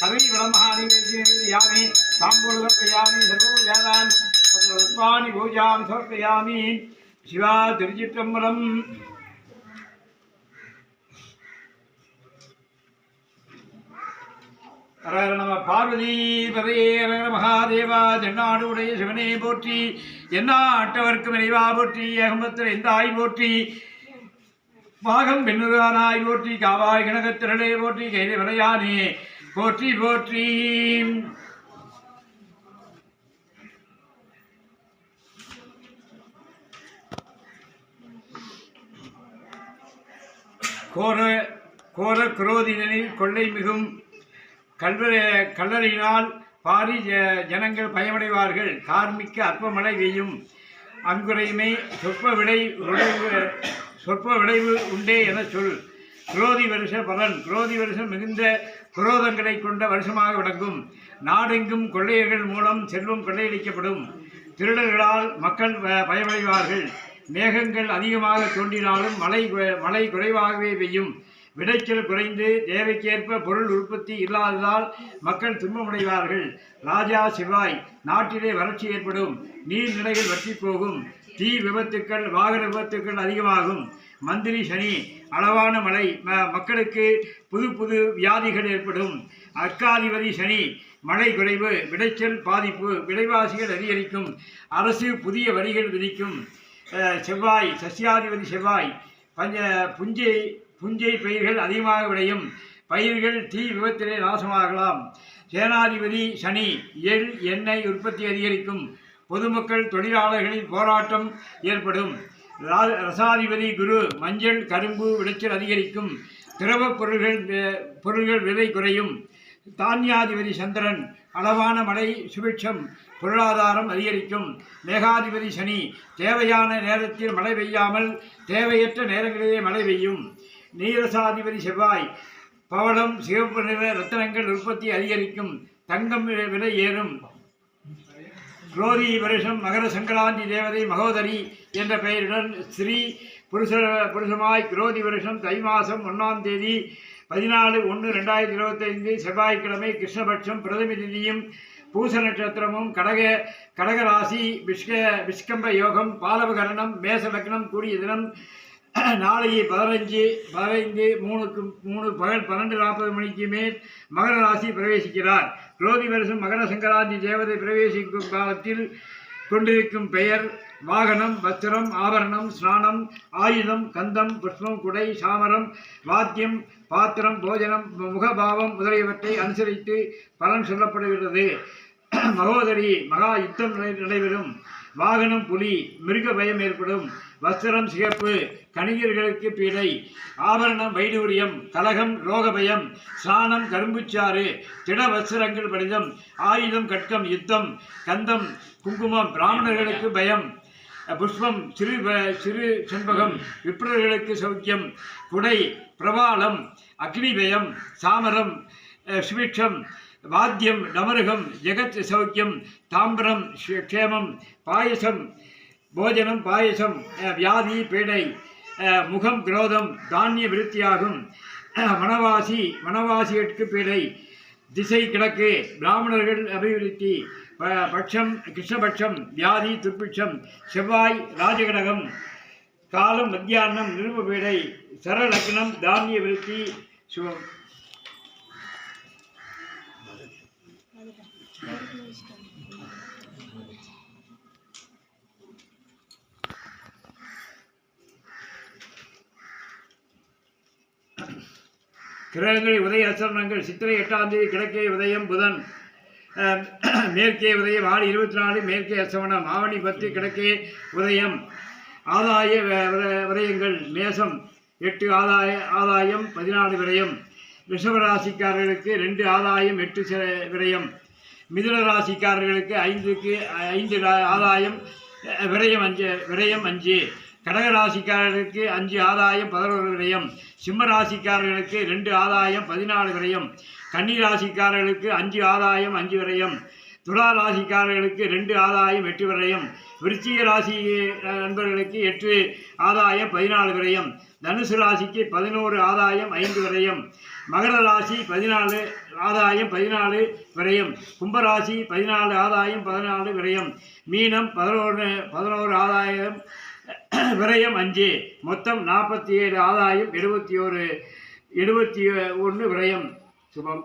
கவி பிரம்மாணி யாமி தாம்பூலயாமி சர்வோஜாரான் புஷ்பாணி பூஜாம் சமர்ப்பயாமி. சிவா திருச்சிற்றம்பலம். நம பார்வதி பதையே ஹரஹர மகாதேவா தென்னாடு உடைய சிவனே போற்றி என்ன எந்நாட்டவர்க்கும் இறைவா போற்றி ஏகம்பத்தில் எந்த ஆய் போற்றி பாகம் பெண்ணுதானாய் போற்றி காவாய் கனகத்திரளே போற்றி கைதை விளையானே போற்றி போற்றி. கோர கோர குரோதிகளில் கொள்ளை மிகும் கல்வ கல்லறையினால் பாரி ஜ- ஜனங்கள் பயமடைவார்கள். கார்மிக்க அற்பமழை பெய்யும். அங்குறையுமே சொற்ப விடை விளைவு சொற்ப விளைவு உண்டே என சொல். குரோதி வருஷ பலன். குரோதி வருஷம் மிகுந்த குரோதங்களை கொண்ட வருஷமாக விளங்கும். நாடெங்கும் கொள்ளையர்கள் மூலம் செல்வம் கொள்ளையடிக்கப்படும். திருடர்களால் மக்கள் ப- பயமடைவார்கள். மேகங்கள் அதிகமாக தோன்றினாலும் மழை மழை குறைவாகவே பெய்யும். விளைச்சல் குறைந்து தேவைக்கேற்ப பொருள் உற்பத்தி இல்லாததால் மக்கள் துன்பமடைவார்கள். ராஜா சிவாய் நாட்டிலே வறட்சி ஏற்படும். நீர்நிலைகள் வற்றி போகும். தீ விபத்துக்கள் வாகன விபத்துக்கள் அதிகமாகும். மந்திரி சனி அளவான மழை ம- மக்களுக்கு புது புது வியாதிகள் ஏற்படும். அர்க்காதிபதி சனி மழை குறைவு விளைச்சல் பாதிப்பு விலைவாசிகள் அதிகரிக்கும். அரசு புதிய வரிகள் விதிக்கும். செவ்வாய் சசியாதிபதி செவ்வாய் பஞ்ச புஞ்சை புஞ்சை பயிர்கள் அதிகமாக விளையும். பயிர்கள் தீ விபத்திலே நாசமாகலாம். சேனாதிபதி சனி எள் எண்ணெய் உற்பத்தி அதிகரிக்கும். பொதுமக்கள் தொழிலாளர்களின் போராட்டம் ஏற்படும். ரசாதிபதி குரு மஞ்சள் கரும்பு விளைச்சல் அதிகரிக்கும் திரவப் பொருள்கள் பொருள்கள் விலை குறையும். தானியாதிபதி சந்திரன் அளவான மழை சுபிட்சம் பொருளாதாரம் அதிகரிக்கும். மேகாதிபதி சனி தேவையான நேரத்தில் மழை பெய்யாமல் தேவையற்ற நேரங்களிலே மழை பெய்யும். நீரசாதிபதி செவ்வாய் பவளம் சிவப்பு நிற ரத்தனங்கள் உற்பத்தி அதிகரிக்கும். தங்கம் விலை ஏறும். குரோதி வருஷம் மகர சங்கராந்தி தேவதை மகோதரி என்ற பெயருடன் ஸ்ரீ புருஷ புருஷமாய் குரோதி வருஷம் தை மாதம் ஒன்றாம் தேதி பதினாலு ஒன்று ரெண்டாயிரத்தி இருபத்தைந்து செவ்வாய்க்கிழமை கிருஷ்ணபட்சம் பிரதம திதியும் பூச நட்சத்திரமும் கடக கடகராசி விஷ்க விஷ்கம்ப யோகம் பாலவகரணம் மேச லக்னம் கூடிய தினம் நாளைக்கு பதினஞ்சு பதினைந்து மூணுக்கு மூணு பகல் பன்னெண்டு நாற்பது மணிக்கு மேல் மகர ராசி பிரவேசிக்கிறார். குரோதி வருஷம் மகர சங்கராந்தி தேவதை பிரவேசிக்கும் காலத்தில் கொண்டிருக்கும் பெயர் வாகனம் வஸ்திரம் ஆபரணம் ஸ்நானம் ஆயுதம் கந்தம் புஷ்பம் குடை சாமரம் வாத்தியம் பாத்திரம் போஜனம் முகபாவம் முதலியவற்றை அனுசரித்து பலன் சொல்லப்படுகிறது. மகோதரி மகா யுத்தம் நடை- நடைபெறும். வாகனம் புலி மிருக பயம் ஏற்படும். வஸ்திரம் சிகப்பு கணிகர்களுக்கு பீடை. ஆபரணம் வைடூரியம் கலகம் ரோகபயம் ஸ்நானம் கரும்புச்சாறு திட வஸ்திரங்கள் படிதம் ஆயுதம் கட்கம் யுத்தம் கந்தம் குங்குமம் பிராமணர்களுக்கு பயம். புஷ்பம் சிறு வ- சிறு செண்பகம் விப்ரர்களுக்கு சௌக்கியம். குடை பிரபாலம் அக்னிபயம் சாமரம் சுபிக்ஷம் வாத்தியம் டமருகம் ஜெகத் சௌக்கியம் தாம்பரம் க்ஷேமம் பாயசம் போஜனம் பாயசம் வியாதி பீடை முகம் குரோதம் தானிய விருத்தியாகும். அஹ், வனவாசி வனவாசிகளுக்கு பீடை திசை கிழக்கு பிராமணர்கள் அபிவிருத்தி ப- பட்சம் கிருஷ்ணபட்சம் வியாதி துர்பிட்சம் செவ்வாய் ராஜகடகம் காலம் மத்தியானம் நிருப பீடை சரலக்னம் தானிய விருத்தி சுகம் கிரகங்களில் உதய அசரணங்கள் சித்திரை எட்டாம் தேதி கிழக்கே உதயம் புதன் மேற்கே உதயம் ஆடி இருபத்தி நாலு மேற்கே அசவணம் ஆவணி பத்து கிழக்கே உதயம் ஆதாய விர- விரயங்கள் மேசம் எட்டு ஆதாய ஆதாயம் பதினாலு விரயம். ரிஷபராசிக்காரர்களுக்கு ரெண்டு ஆதாயம் எட்டு ச- விரயம். மிதுன ராசிக்காரர்களுக்கு ஐந்துக்கு ஐந்து ரா- ஆதாயம் விரயம் அஞ்சு விரயம் அஞ்சு. கடக ராசிக்காரர்களுக்கு அஞ்சு ஆதாயம் பதினோரு விரயம். சிம்ம ராசிக்காரர்களுக்கு ரெண்டு ஆதாயம் பதினாலு விரயம். கன்னி ராசிக்காரர்களுக்கு அஞ்சு ஆதாயம் அஞ்சு விரயம். துலா ராசிக்காரர்களுக்கு ரெண்டு ஆதாயம் எட்டு விரயம். விருச்சிக ராசி நண்பர்களுக்கு எட்டு ஆதாயம் பதினாலு விரயம். தனுசு ராசிக்கு பதினோரு ஆதாயம் ஐந்து விரயம். மகர ராசி பதினாலு ஆதாயம் பதினாலு விரயம். கும்பராசி பதினாலு ஆதாயம் பதினாலு விரயம். மீனம் பதினோரு பதினோரு ஆதாயம் விரயம் அஞ்சு. மொத்தம் நாற்பத்தி ஏழு ஆதாயம் எழுபத்தி ஒரு எழுபத்தி ஒன்று விரயம். சுபம்.